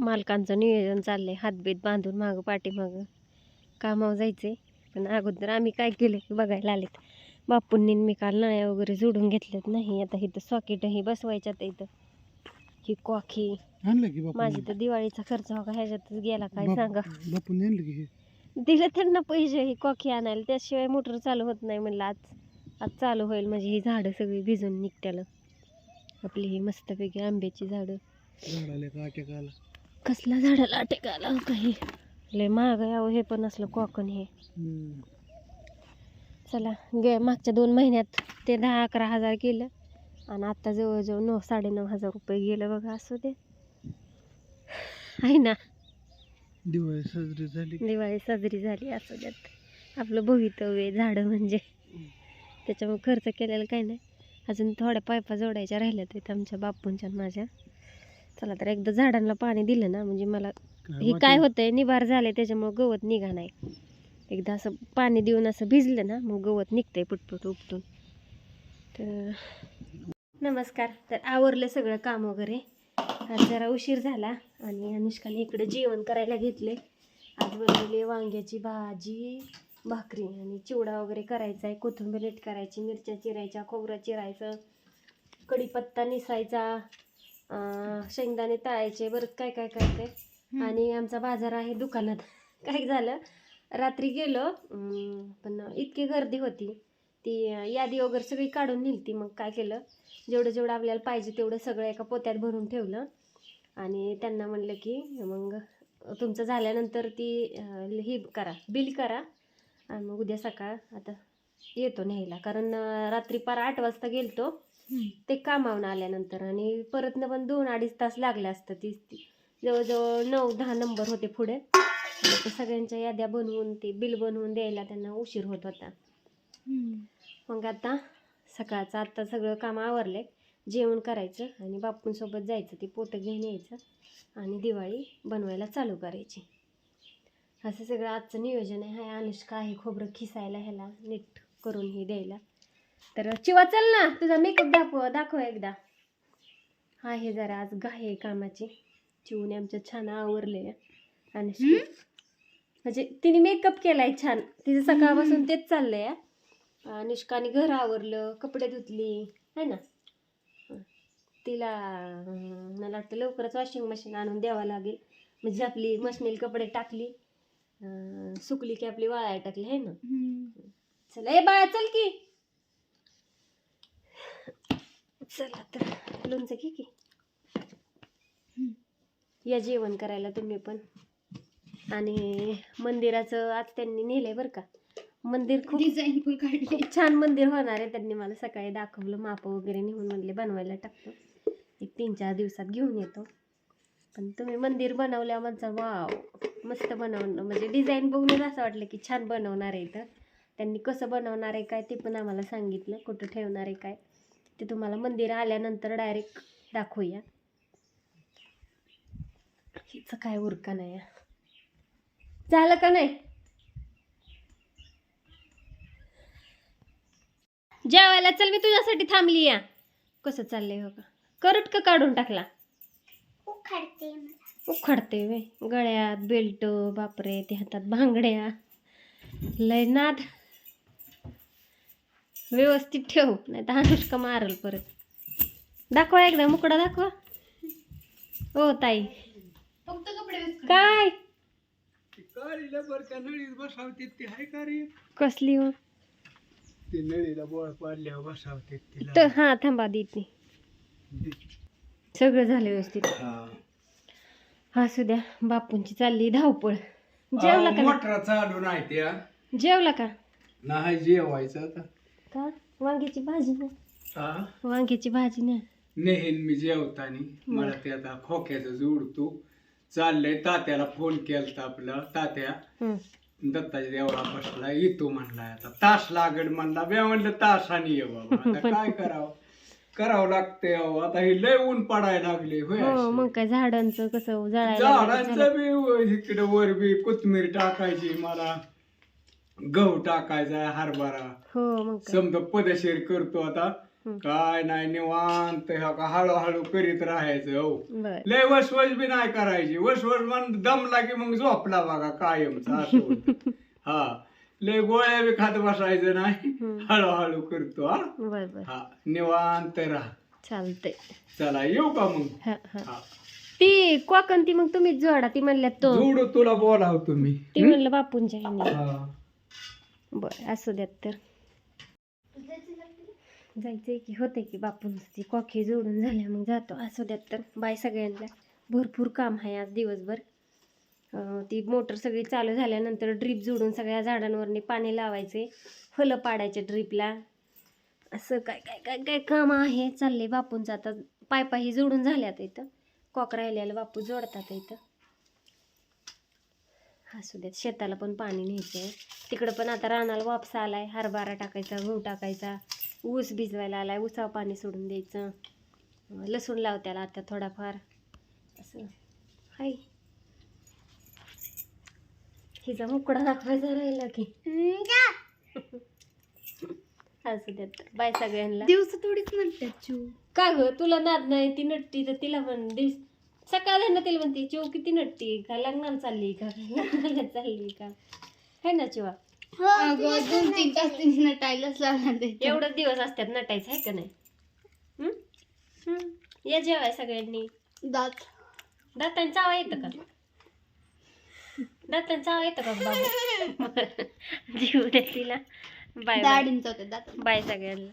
मालकांचं नियोजन चाललंय. हातबीत बांधून मागं पाठीमागं कामावर जायचंय. पण अगोदर आम्ही काय केलं की बघायला आलेत. बापूंनी मी काल नळ्या वगैरे जोडून घेतल्यात नाही आता इथं सॉकेटही बसवायच्यात इथं. ही कॉखी माझी तर दिवाळीचा खर्च हो का ह्याच्यातच गेला. काय सांगा? दिलं त्यांना पैसे ही कॉखी आणायला. त्याशिवाय मोटर चालू होत नाही म्हणलं. आज आज चालू होईल म्हणजे ही झाडं सगळी भिजून निघत्याला. आपली ही मस्तपैकी आंब्याची झाडं. कसला झाडाला अटॅक आला हो काही? लय महाग आहे अहो हे पण असलं कॉकन हे. चला गे मागच्या दोन महिन्यात ते दहा अकरा हजार केलं आणि आता जवळजवळ नऊ साडेनऊ हजार रुपये गेलं बघा असू दे. आहे ना? दिवाळी साजरी झाली. दिवाळी साजरी झाली असू द्यात आपलं भवितव्य झाडं म्हणजे. त्याच्यामुळे खर्च केलेला काही नाही. अजून थोड्या पायपा जोडायच्या राहिल्या आहेत आमच्या बापूंच्या आणि माझ्या. चला तर एकदा झाडांना पाणी दिलं ना म्हणजे मला हे काय? होतंय निभार झालंय त्याच्यामुळे गवत निघा नाही. एकदा असं पाणी देऊन असं भिजलं ना मग गवत निघतंय पुटपुट उपटून. तर नमस्कार. तर आवरलं सगळं काम वगैरे. आज जरा उशीर झाला आणि अनुष्काने इकडे जेवण करायला घेतले आज बनवली वांग्याची भाजी भाकरी आणि चिवडा वगैरे करायचा आहे. कोथिंबीर नीट करायची मिरच्या चिरायच्या खोबरं चिरायचं कढीपत्ता निसायचा शेंगदाणे तळायचे बरंच काय काय काय काय. आणि आमचा बाजार आहे दुकानात. काय झालं? रात्री गेलो पण इतकी गर्दी होती. ती यादी वगैरे सगळी काढून नेलती. मग काय केलं? जेवढं जेवढं आपल्याला पाहिजे तेवढं सगळं एका पोत्यात भरून ठेवलं. आणि त्यांना म्हणलं की मग तुमचं झाल्यानंतर ती ही करा बिल करा. आणि मग उद्या सकाळ आता येतो न्यायला. कारण रात्री पार आठ वाजता गेलतो. ते कामावून आल्यानंतर आणि परतनं पण दोन अडीच तास लागले असतं ती जवळजवळ नऊ दहा नंबर होते पुढे. सगळ्यांच्या याद्या बनवून ते बिल बनवून द्यायला त्यांना उशीर होत होता. मग आता सकाळचं आता सगळं काम आवरलंय जेवण करायचं आणि बापूंसोबत जायचं ते पोतं घेऊन यायचं आणि दिवाळी बनवायला चालू करायची. असं सगळं आजचं नियोजन आहे. अनुष्का आहे खोबरं खिसायला ह्याला नीट करून हे द्यायला. तर चिवा चल ना तुझा मेकअप दाखव दाखव एकदा. हा हे जरा आज आहे कामाची. चिवणे आमच्या छान आवरले अनुष्का म्हणजे तिने मेकअप केलाय छान. तिचं सकाळपासून तेच चाललंय. अनुष्काने घर आवरलं कपडे धुतली है ना. तिला मला वाटतं लवकरच वॉशिंग मशीन आणून द्यावं लागेल. म्हणजे आपली मशनील कपडे टाकली सुकली की आपली वाळायला टाकली है ना? चला ए बाळा चल की. चला तर. लोणचं घे की. या जेवण करायला तुम्ही पण. आणि मंदिराचं आज त्यांनी नेलंय बरं का. मंदिर खूप डिझाईन फुल काढली. खूप छान मंदिर होणार आहे त्यांनी मला सकाळी दाखवलं. माप वगैरे नेऊन म्हणले बनवायला टाकतो. एक तीन चार दिवसात घेऊन येतो. पण तुम्ही मंदिर बनवल्या म्हणता वाव मस्त बनवणं म्हणजे डिझाईन बघूनच असं वाटलं की छान बनवणार आहे इथं. त्यांनी कसं बनवणार आहे काय ते पण आम्हाला सांगितलं. कुठं ठेवणार आहे काय. ते तुम्हाला. मंदिर आल्यानंतर डायरेक्ट दाखवूया. हिचं काय उरका नाही. झालं का नाही? जेवायला चल मी तुझ्यासाठी थांबली या. कसं चाललंय हो का करट का काढून टाकला. उखाडते उखडते वे गळ्यात बेल्ट बापरे ते हातात भांगड्या. लय नाद. व्यवस्थित ठेव. नाही तर अनुष्का मारल परत. दाखवा एकदा मुकडा दाखवा. हो ताई. फक्त कपडे काय? काळीला बरं का नळीत बसावते ते हाय का रे? कसली हो? ते नळीला बोळ पाडल्यावर बसावते तिला. तर हां थांबा देते. सगळं झालं व्यवस्थित. हा. असू द्या. बापूंची चालली धावपळ. जेवला का मोटरा चालू नाही त्या नाही? जेवला का? नाही जेवायचं आता. का? वांग्याची भाजी हा वांग्याची भाजी नाही नेहीन मी जेवतानी. मला ते आता खोक्याचं जोडतो चाललंय तात्याला फोन केलता आपला. तात्या हं. दत्ताच्या देवळा बसला येतो म्हणला आता. तास लागड म्हणला. बे म्हणलं तासाने ये बाबा. आता काय करावं? करावं लागतंय अहो. आता हे लय ऊन पडायला लागले होय हो. मग काय झाडांचं कसं जळायला लागलं झाडांचं झालं. बी इकडे वर बी कोथमीर टाकायची मला. गहू टाकायचा हरभरा. हो मग काय? समजा पदशीर करतो आता. हम्म. काय नाही निवांत ह्या का हळूहळू करीत राहायचं हो. बर. लय वसवस बी नाही करायची. वसवस म्हण दमला की मग झोपला बघा कायमचा असं होतं. हा. लय गोळ्या बी खात बसायचं नाही. हम्म. हळूहळू करतो हा. बर बर. हा. निवांत राहा. चालतंय. चला येऊ का मग? हा हा. हा. ती कोकण ती मग तुम्हीच जोडा ती म्हणल्यात तो. जोडू तुला बोलाव तुम्ही. ती म्हणलं बापूंच्या ह्यानी. हा. बरं असू द्यात तर. जायचं की होतंय की बापूंची कॉकी जोडून झाल्या मग जातो. असू द्यात तर. बाय सगळ्यांना भरपूर काम आहे आज दिवसभर. ती मोटर सगळी चालू झाल्यानंतर ड्रीप जोडून सगळ्या झाडांवरनी पाणी लावायचे. फलं पाडायचे ड्रीपला असं काय काय काय काय काम आहे? चालले बापूंचं आता. पायपाही जोडून झाल्यात इथं. कॉक राहिल्याला बापू जोडतात इथं. असू द्यात शेताला पण पाणी न्यायचं तिकडं पण आता रानाला वापसा आलाय. हरभरा टाकायचा गहू टाकायचा ऊस भिजवायला आलाय. ऊसावर पाणी सोडून द्यायचं. लसूण लावत्याला आता थोडाफार. असं. हाय. हिचा मुकडा दाखवायचा राहिला की. असू द्यात बाय सगळ्यांना. दिवस थोडीच म्हणतात का ग? तुला नाद नाही ती नट्टी तर तिला पण दिस सकाळ ना तिला म्हणते चिव किती नट्टी का लग्नाला चालली का? लग्नाला चालली का? है ना चिवा? अगं दोन तीन तास तिने नटायलाच लागणार ते. एवढंच दिवस असतात नटायचं आहे का नाही? हं? हं. या जेवाय सगळ्यांनी? दात. दातांनी चावा येतं का? दातांनी चावा येतं का बाबा? जीव दे तिला. बाय बाय दाढींचा होते दात. बाय सगळ्यांना.